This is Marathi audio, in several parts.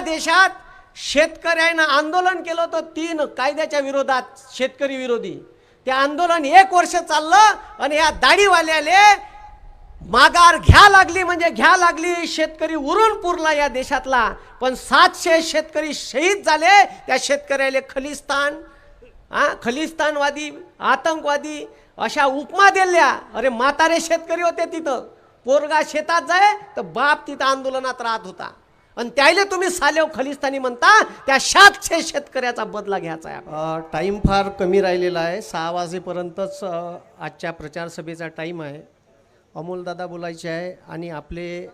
देशात शेतकऱ्यांना आंदोलन केलं होतं तीन कायद्याच्या विरोधात शेतकरी विरोधी. ते आंदोलन एक वर्ष चाललं आणि या दाढीवाल्याले माघार घ्या लागली म्हणजे घ्या लागली शेतकरी उरून पुरला या देशातला. पण सातशे शेतकरी शहीद झाले त्या शेतकऱ्याले खलिस्तान हा खलिस्तानवादी आतंकवादी अशा उपमा दिल्या. अरे म्हातारे शेतकरी होते तिथं. पोरगा शेतात जाय तर बाप तिथं आंदोलनात राहत होता. आणि त्याला तुम्ही सालेव खलिस्तानी म्हणता त्या सातशे शेतकऱ्याचा बदला घ्यायचा आहे. टाईम फार कमी राहिलेला आहे. सहा वाजेपर्यंतच आजच्या प्रचारसभेचा टाईम आहे. अमोलदादा बोलायचे आहे आणि आपले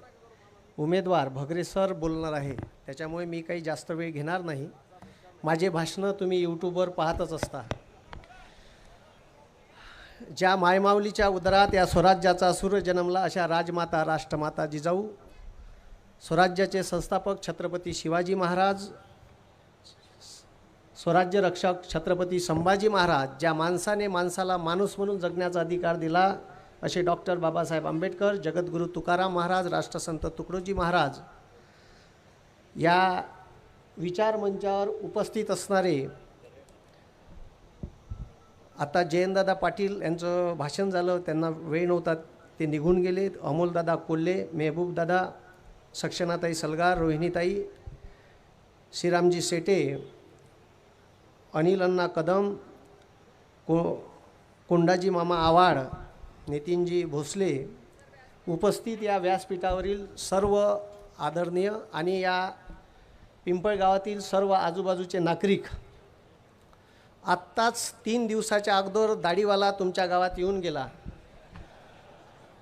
उमेदवार भगरे सर बोलणार आहे. त्याच्यामुळे मी काही जास्त वेळ घेणार नाही. माझे भाषणं तुम्ही यूट्यूबवर पाहतच असता. ज्या मायमाऊलीच्या उदरात या स्वराज्याचा सूर्य जन्मला अशा राजमाता राष्ट्रमाता जिजाऊ स्वराज्याचे संस्थापक छत्रपती शिवाजी महाराज स्वराज्य रक्षक छत्रपती संभाजी महाराज ज्या माणसाने माणसाला माणूस म्हणून जगण्याचा अधिकार दिला असे डॉक्टर बाबासाहेब आंबेडकर जगद्गुरू तुकाराम महाराज राष्ट्रसंत तुकडोजी महाराज. या विचारमंचावर उपस्थित असणारे आता जयंतदादा पाटील यांचं भाषण झालं त्यांना वेळ नव्हता ते निघून गेले. अमोलदादा कोल्हे मेहबूबदादा सक्षनाताई सलगार रोहिणीताई श्रीरामजी सेटे अनिल अण्णा कदम को कोंडाजी मामा आवाड नितीनजी भोसले उपस्थित या व्यासपीठावरील सर्व आदरणीय आणि या पिंपळगावातील सर्व आजूबाजूचे नागरिक आत्ताच तीन दिवसाच्या अगोदर दाढीवाला तुमच्या गावात येऊन गेला.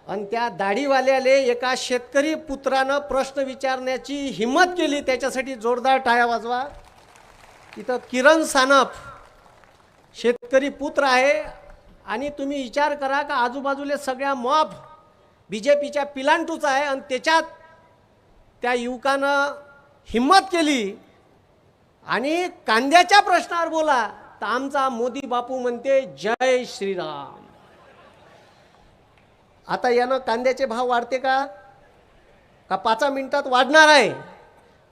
आणि त्या दाढीवाल्याले एका शेतकरी पुत्रानं प्रश्न विचारण्याची हिंमत केली त्याच्यासाठी जोरदार टाळ्या वाजवा. इथं किरण सानप शेतकरी पुत्र आहे आणि तुम्ही विचार करा का आजूबाजूला सगळ्या मॉब बी जे पीच्या पिलांटूचा आहे आणि त्याच्यात त्या युवकानं हिंमत केली आणि कांद्याच्या प्रश्नावर बोला. तर आमचा मोदी बापू म्हणते जय श्रीराम. आता यानं कांद्याचे भाव वाढते का? का पाचा मिनिटात वाढणार आहे?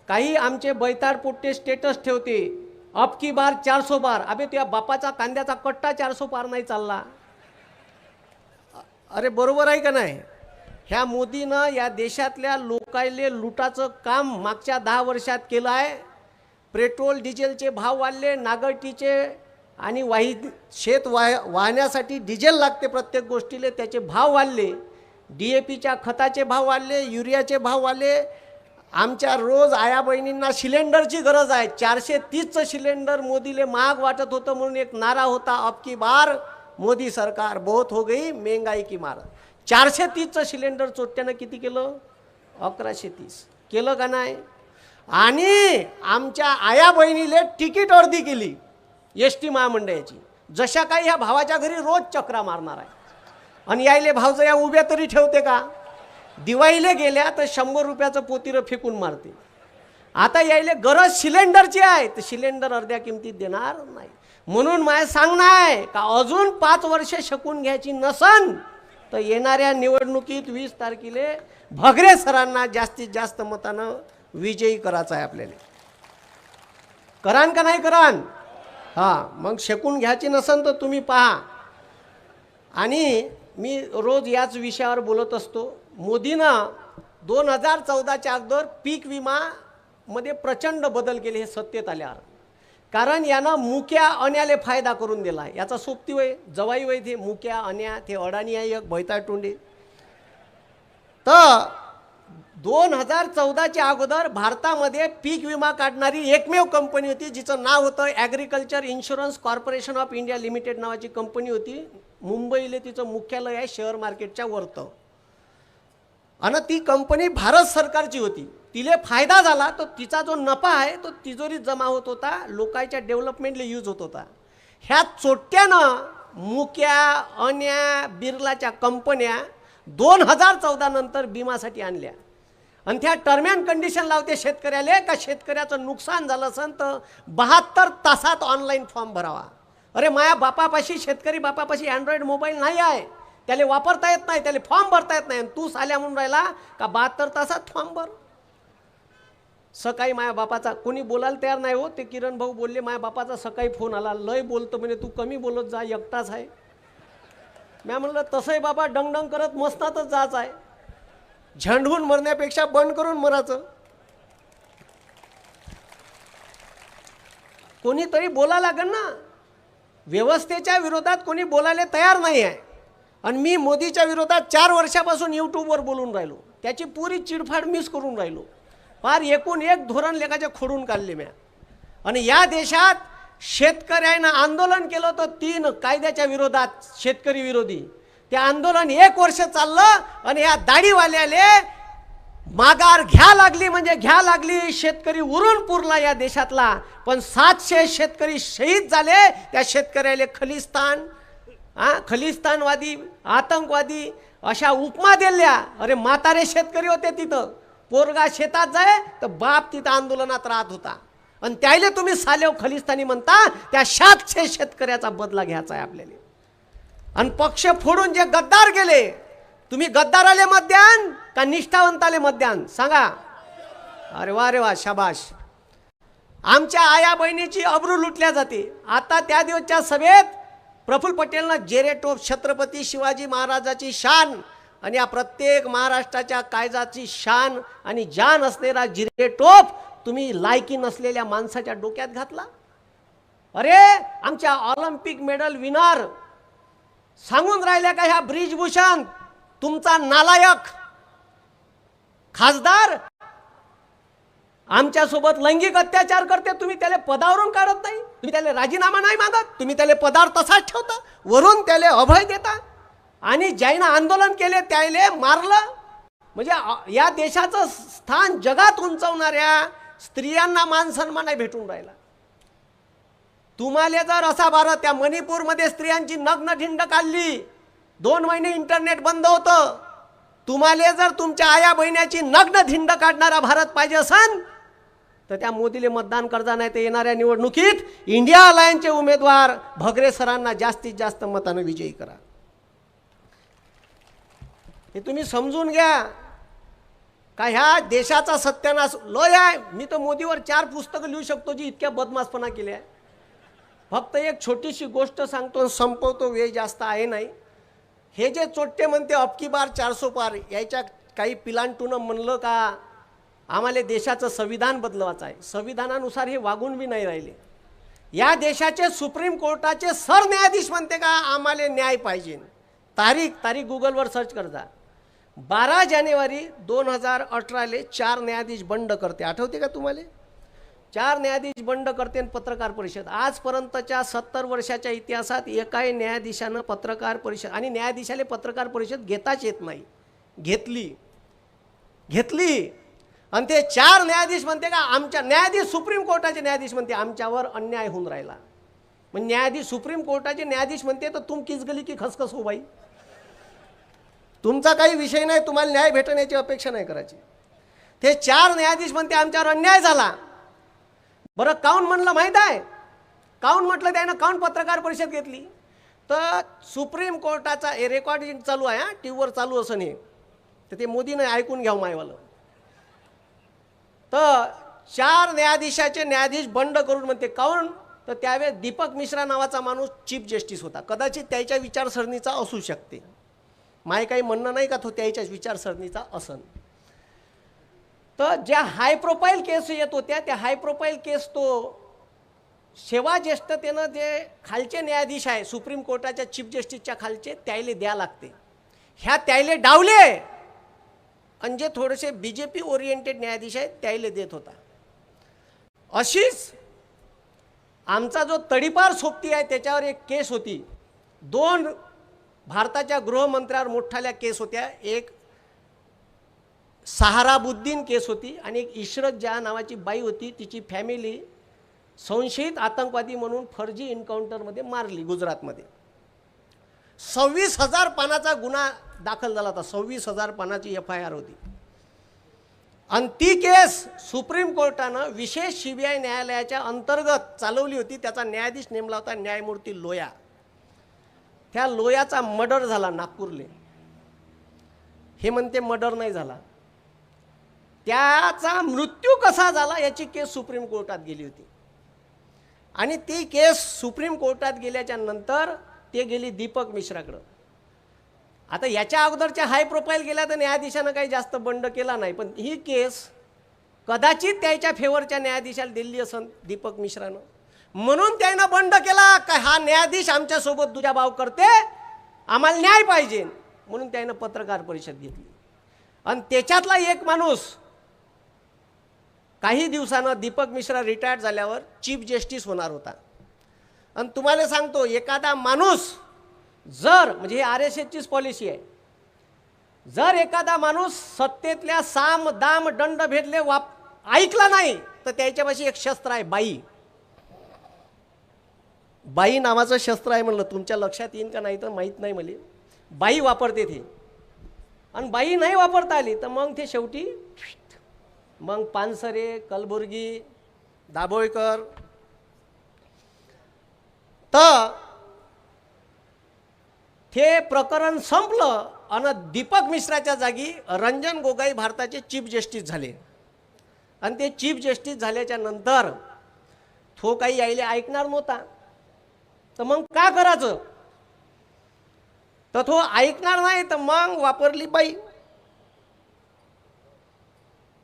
काही आमचे बैताड पोट्टे स्टेटस ठेवते. अब की बार चारसो बार. अबे तुझ्या बापाचा कांद्याचा कट्टा चारसो पार नाही चालला. अरे बरोबर आहे का नाही? ह्या मोदीनं या देशातल्या लोकायले लुटाचं काम मागच्या दहा वर्षात केलं आहे. पेट्रोल डिझेलचे भाव वाढले नागरटीचे आणि वाही शेत वाह वाहण्यासाठी डिझेल लागते प्रत्येक गोष्टीले त्याचे भाव वाढले. डी ए पीच्या खताचे भाव वाढले युरियाचे भाव वाढले. आमच्या रोज आया बहिणींना सिलेंडरची गरज आहे. चारशे तीसचं सिलेंडर मोदीले महाग वाटत होतं म्हणून एक नारा होता. अब की बार मोदी सरकार बहुत हो गई महंगाई की मार. चारशे तीसचं सिलेंडर चोट्यानं किती केलं? अकराशे तीस. केलं का नाही? आणि आमच्या आया बहिणीले तिकीट अर्धी केली. एस टी महामंडळाची. जशा काही ह्या भावाच्या घरी रोज चक्रा मारणार आहे. आणि यायले भावचं या उभ्या तरी ठेवते का? दिवाळीला गेल्या तर शंभर रुपयाचं पोतीरं फेकून मारते. आता यायले गरज सिलेंडरची आहे तर सिलेंडर अर्ध्या किमतीत देणार नाही. म्हणून माय सांगणं आहे का अजून पाच वर्ष शकून घ्यायची नसन तर येणाऱ्या निवडणुकीत वीस तारखेले भगरे सरांना जास्तीत जास्त मतानं विजयी करायचं आहे आपल्याला. करान का नाही करान? हां मग शेकून घ्यायची नसेल तर तुम्ही पहा. आणि मी रोज याच विषयावर बोलत असतो. मोदीनं दोन हजार चौदाच्या अगोदर पीक विमामध्ये प्रचंड बदल केले हे सत्तेत आल्यावर. कारण यानं मुक्या अन्याले फायदा करून दिला. याचा सोबती वय जवाई वय ते मुक्या अन्या ते अडाणी आहे एक बैता टोंडे तर दोन हजार चौदाच्या अगोदर भारतामध्ये पीक विमा काढणारी एकमेव कंपनी होती जिचं नाव होतं agriculture insurance corporation of India limited नावाची कंपनी होती. मुंबईला तिचं मुख्यालय आहे शेअर मार्केटच्या वरतं. आणि ती कंपनी भारत सरकारची होती. तिले फायदा झाला तर तिचा जो नफा आहे तो तिजोरीत जमा होत होता लोकांच्या डेव्हलपमेंटला यूज होत होता. ह्या चोट्यानं मुक्या अन्या बिर्लाच्या कंपन्या दोन हजार चौदा नंतर बिमासाठी आणल्या. आणि त्या टर्म अँड कंडिशन लावते शेतकऱ्याला का शेतकऱ्याचं नुकसान झालं असेल तर बहात्तर तासात ऑनलाईन फॉर्म भरावा. अरे माया बापापाशी शेतकरी बापापाशी अँड्रॉइड मोबाईल नाही आहे. त्याला वापरता येत नाही त्याला फॉर्म भरता येत नाही. आणि तू साल्या म्हणून राहिला का बहात्तर तासात फॉर्म भर. सकाळी माया बापाचा कोणी बोलायला तयार नाही हो. ते किरण भाऊ बोलले माया बापाचा सकाळी फोन आला. लय बोलतो म्हणे तू कमी बोलत जा एकटाच आहे. म्या म्हणलं तसंही बाबा डंगडंग करत मस्तातच जायचं आहे. झंडून मरण्यापेक्षा बंद करून मरायचं. कोणीतरी बोला लागेल ना? व्यवस्थेच्या विरोधात कोणी बोलायला तयार नाही आहे आणि मी मोदीच्या विरोधात चार वर्षापासून यूट्यूबवर बोलून राहिलो. त्याची पुरी चिडफाड मिस करून राहिलो. फार एकूण एक धोरण लेखाचे खोडून काढले म्या. आणि या देशात शेतकऱ्यानं आंदोलन केलं तर तीन कायद्याच्या विरोधात शेतकरी विरोधी. ते आंदोलन एक वर्ष चाललं आणि या दाढीवाल्याले माघार घ्या लागली म्हणजे घ्या लागली शेतकरी उरून पुरला या देशातला. पण सातशे शेतकरी शहीद झाले त्या शेतकऱ्याले खलिस्तान हा खलिस्तानवादी आतंकवादी अशा उपमा दिल्या. अरे म्हातारे शेतकरी होते तिथं. पोरगा शेतात जाय तर बाप तिथं आंदोलनात राहत होता. आणि त्याले तुम्ही सालेव खलिस्तानी म्हणता त्या सातशे शेतकऱ्याचा बदला घ्यायचा आहे आपल्याला. आणि पक्ष फोडून जे गद्दार गेले तुम्ही गद्दाराले आले द्यान का निष्ठावंताले मत सांगा. अरे वा रे वा शाबाश. आमच्या आया बहिणीची अब्रू लुटल्या जाते. आता त्या दिवसच्या सभेत प्रफुल्ल पटेलनं जेरेटोप छत्रपती शिवाजी महाराजाची शान आणि या प्रत्येक महाराष्ट्राच्या कायद्याची शान आणि जान असलेला जिरेटोप तुम्ही लायकी नसलेल्या माणसाच्या डोक्यात घातला? अरे आमच्या ऑलिम्पिक मेडल विनर सांगून राहिल्या का ह्या ब्रिजभूषण? तुमचा नालायक खासदार? आमच्यासोबत लैंगिक अत्याचार करते तुम्ही त्याला पदावरून काढत नाही. तुम्ही त्याला राजीनामा नाही मागत. तुम्ही त्याला पदावर तसाच ठेवता. वरून त्याला अभय देता. आणि ज्यानं आंदोलन केले त्याले मारलं. म्हणजे या देशाचं स्थान जगात उंचवणाऱ्या स्त्रियांना मान सन्मान नाही भेटून राहिला. तुम्हाला जर असा बारा त्या मणिपूरमध्ये स्त्रियांची नग्न ढिंड काढली दोन महिने इंटरनेट बंद होतं तुम्हाला जर तुमच्या आया बहिण्याची नग्न धिंड काढणारा भारत पाहिजे असन तर त्या मोदीले मतदान करता नाही तर येणाऱ्या निवडणुकीत इंडिया अलायन्सचे उमेदवार भगरे सरांना जास्तीत जास्त मतानं विजयी करा. हे तुम्ही समजून घ्या. का ह्या देशाचा सत्यानाश लय आहे. मी तर मोदीवर चार पुस्तकं लिहू शकतो जी इतक्या बदमासपणा केल्या. फक्त एक छोटीशी गोष्ट सांगतो आणि संपवतो वेळ जास्त आहे नाही. हे जे चोट्टे म्हणते अबकी बार चारसो पार याच्या काही पिलांटून म्हणलं का आम्हाला देशाचं संविधान बदलवायचं आहे. संविधानानुसार हे वागून बी नाही राहिले. या देशाचे सुप्रीम कोर्टाचे सरन्यायाधीश म्हणते का आम्हाला न्याय पाहिजे. तारीख तारीख गुगलवर सर्च करता. बारा जानेवारी दोन हजार अठराले चार न्यायाधीश बंड करते. आठवते का तुम्हाला? चार न्यायाधीश बंड करते आणि पत्रकार परिषद. आजपर्यंतच्या सत्तर वर्षाच्या इतिहासात एकाही न्यायाधीशानं पत्रकार परिषद आणि न्यायाधीशाला पत्रकार परिषद घेताच येत नाही. घेतली. घेतली. आणि ते चार न्यायाधीश म्हणते का आमच्या न्यायाधीश सुप्रीम कोर्टाचे न्यायाधीश म्हणते आमच्यावर अन्याय होऊन राहिला. मग न्यायाधीश सुप्रीम कोर्टाचे न्यायाधीश म्हणते तर तुम किस गली की खसखस हो बाई तुमचा काही विषय नाही तुम्हाला न्याय भेटण्याची अपेक्षा नाही करायची. ते चार न्यायाधीश म्हणते आमच्यावर अन्याय झाला. बरं काऊन म्हणलं माहीत आहे? काऊन म्हटलं त्यानं काऊन पत्रकार परिषद घेतली? तर सुप्रीम कोर्टाचा हे रेकॉर्डिंग चालू आहे हा? टी व्हीवर चालू असं नाही. तर ते मोदीनं ऐकून घ्यावं मायवालं. तर चार न्यायाधीशाचे न्यायाधीश बंड करून म्हणते काऊन? तर त्यावेळेस दीपक मिश्रा नावाचा माणूस चीफ जस्टिस होता. कदाचित त्याच्या विचारसरणीचा असू शकते. माय काही म्हणणं नाही का तो त्याच्याच विचारसरणीचा असन? तर ज्या हाय प्रोफाईल केस येत होत्या त्या हाय प्रोफाईल केस तो सेवा ज्येष्ठतेनं जे खालचे न्यायाधीश आहे सुप्रीम कोर्टाच्या चीफ जस्टिसच्या खालचे त्यायले द्या लागते. ह्या त्यायले डावले. आणि जे थोडेसे बी जे पी ओरिएंटेड न्यायाधीश आहेत त्यायले देत होता. अशीच आमचा जो तडीपार सोबती आहे त्याच्यावर एक केस होती. दोन भारताच्या गृहमंत्र्यावर मोठाल्या केस होत्या. एक सहाराबुद्दीन केस होती आणि एक इशरत ज्या नावाची बाई होती तिची फॅमिली संशयित आतंकवादी म्हणून फर्जी एन्काउंटरमध्ये मारली गुजरातमध्ये. सव्वीस हजार पानाचा गुन्हा दाखल झाला होता. सव्वीस हजार पानाची एफ आय आर होती. आणि ती केस सुप्रीम कोर्टानं विशेष सी बी आय न्यायालयाच्या अंतर्गत चालवली होती. त्याचा न्यायाधीश नेमला होता न्यायमूर्ती लोया. त्या लोयाचा मर्डर झाला नागपूरले. हे म्हणते मर्डर नाही झाला. त्याचा मृत्यू कसा झाला याची केस सुप्रीम कोर्टात गेली होती. आणि ती केस सुप्रीम कोर्टात गेल्याच्यानंतर ते गेली दीपक मिश्राकडं. आता याच्या अगोदरच्या हाय प्रोफाईल गेल्या तर न्यायाधीशानं काही जास्त बंड केला नाही पण ही केस कदाचित त्याच्या फेवरच्या न्यायाधीशाला दिली असन दीपक मिश्रानं. म्हणून त्यानं बंड केला का हा न्यायाधीश आमच्यासोबत तुझ्या भाव करते आम्हाला न्याय पाहिजे म्हणून त्यानं पत्रकार परिषद घेतली. आणि त्याच्यातला एक माणूस काही दिवसानं दीपक मिश्रा रिटायर्ड झाल्यावर चीफ जस्टिस होणार होता. आणि तुम्हाला सांगतो एखादा माणूस जर म्हणजे ही आर एस एसचीच पॉलिसी आहे. जर एखादा माणूस सत्तेतल्या साम दाम दंड भेदले वाप ऐकला नाही तर त्याच्यापाशी एक शस्त्र आहे बाई. बाई नावाचं शस्त्र आहे म्हणलं तुमच्या लक्षात येईन का नाही तर माहीत नाही मला. बाई वापरते ते. आणि बाई नाही वापरता आली तर मग ते शेवटी मग पानसरे कलबुर्गी दाभोळकर. तर ते प्रकरण संपलं आणि दीपक मिश्राच्या जागी रंजन गोगाई भारताचे चीफ जस्टिस झाले. आणि ते चीफ जस्टिस झाल्याच्यानंतर तो काही यायला ऐकणार नव्हता. तर मग का करायचं? तर तो ऐकणार नाही तर मग वापरली बाई.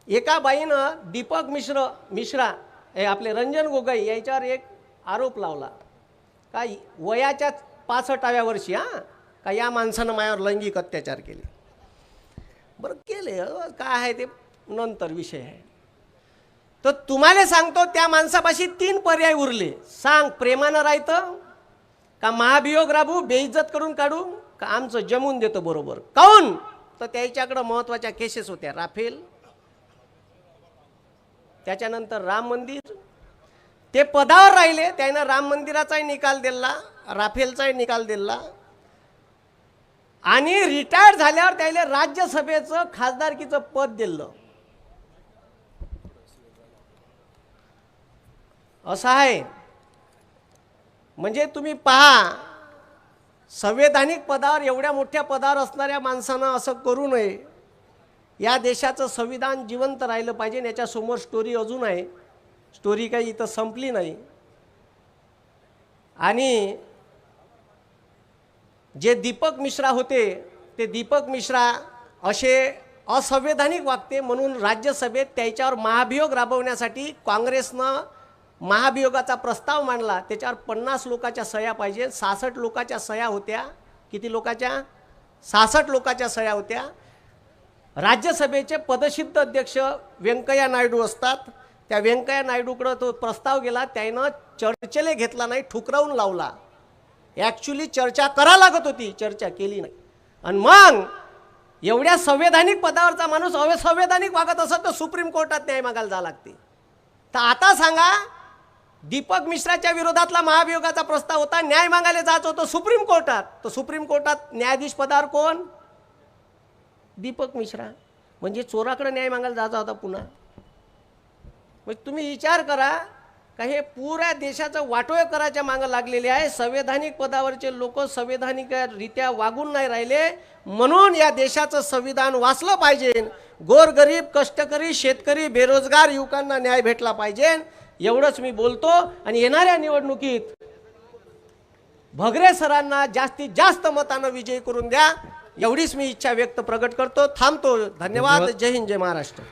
एका बाईनं दीपक मिश्र मिश्रा हे आपले रंजन गोगाई याच्यावर एक आरोप लावला. का वयाच्या पासष्टाव्या वर्षी हां? का या माणसानं माझ्यावर लैंगिक अत्याचार केले? बरं केले हो. काय आहे ते? नंतर विषय आहे. तर तुम्हाला सांगतो त्या माणसापाशी तीन पर्याय उरले. सांग प्रेमानं राहतं का महाभियोग राबू बेइज्जत करून काढू का आमचं जमून देतो बरोबर? काऊन? तर त्याच्याकडं महत्त्वाच्या केसेस होत्या. राफेल त्याच्यानंतर राम मंदिर. ते पदावर राहिले त्यानं राम मंदिराचाही निकाल दिला राफेलचाही निकाल दिला. आणि रिटायर झाल्यावर त्याला राज्यसभेचं खासदारकीचं पद दिलं. असं आहे. म्हणजे तुम्ही पहा संवैधानिक पदावर एवढ्या मोठ्या पदावर असणाऱ्या माणसानं असं करू नये. या देशाचं संविधान जिवंत राहिलं पाहिजे याच्यासमोर स्टोरी अजून आहे. स्टोरी काही इथं संपली नाही. आणि जे दीपक मिश्रा होते ते दीपक मिश्रा असे असंवैधानिक वागते म्हणून राज्यसभेत त्याच्यावर महाभियोग राबवण्यासाठी काँग्रेसनं महाभियोगाचा प्रस्ताव मांडला. त्याच्यावर पन्नास लोकाच्या सह्या पाहिजे. सहासष्ट लोकाच्या सह्या होत्या. किती लोकाच्या? सहासष्ट लोकाच्या सह्या होत्या. राज्यसभेचे पदसिद्ध अध्यक्ष व्यंकय्या नायडू असतात. त्या व्यंकय्या नायडूकडं तो प्रस्ताव गेला त्यानं चर्चेले घेतला नाही ठुकरावून लावला. ॲक्च्युली चर्चा करा लागत होती चर्चा केली नाही. आणि मग एवढ्या संवैधानिक पदावरचा माणूस अवसंवैधानिक वागत असत तर सुप्रीम कोर्टात न्याय मागायला जावं लागते. तर आता सांगा दीपक मिश्राच्या विरोधातला महाभियोगाचा प्रस्ताव होता न्याय मागायला जायचं होतं सुप्रीम कोर्टात. तर सुप्रीम कोर्टात न्यायाधीश पदावर कोण? दीपक मिश्रा. म्हणजे चोराकडे न्याय मागायला जायचा होता पुन्हा. म्हणजे तुम्ही विचार करा का हे पुऱ्या देशाचं वाटोळ करायच्या मागं लागलेले आहे. संवैधानिक पदावरचे लोक संवैधानिकरित्या वागून नाही राहिले. म्हणून या देशाचं संविधान वाचलं पाहिजे. गोरगरीब कष्टकरी शेतकरी बेरोजगार युवकांना न्याय भेटला पाहिजे. एवढंच मी बोलतो. आणि येणाऱ्या निवडणुकीत भगरे सरांना जास्तीत जास्त मतानं विजयी करून द्या. एवढीच मी इच्छा व्यक्त प्रकट करतो. थांबतो. धन्यवाद. जय हिंद जय महाराष्ट्र.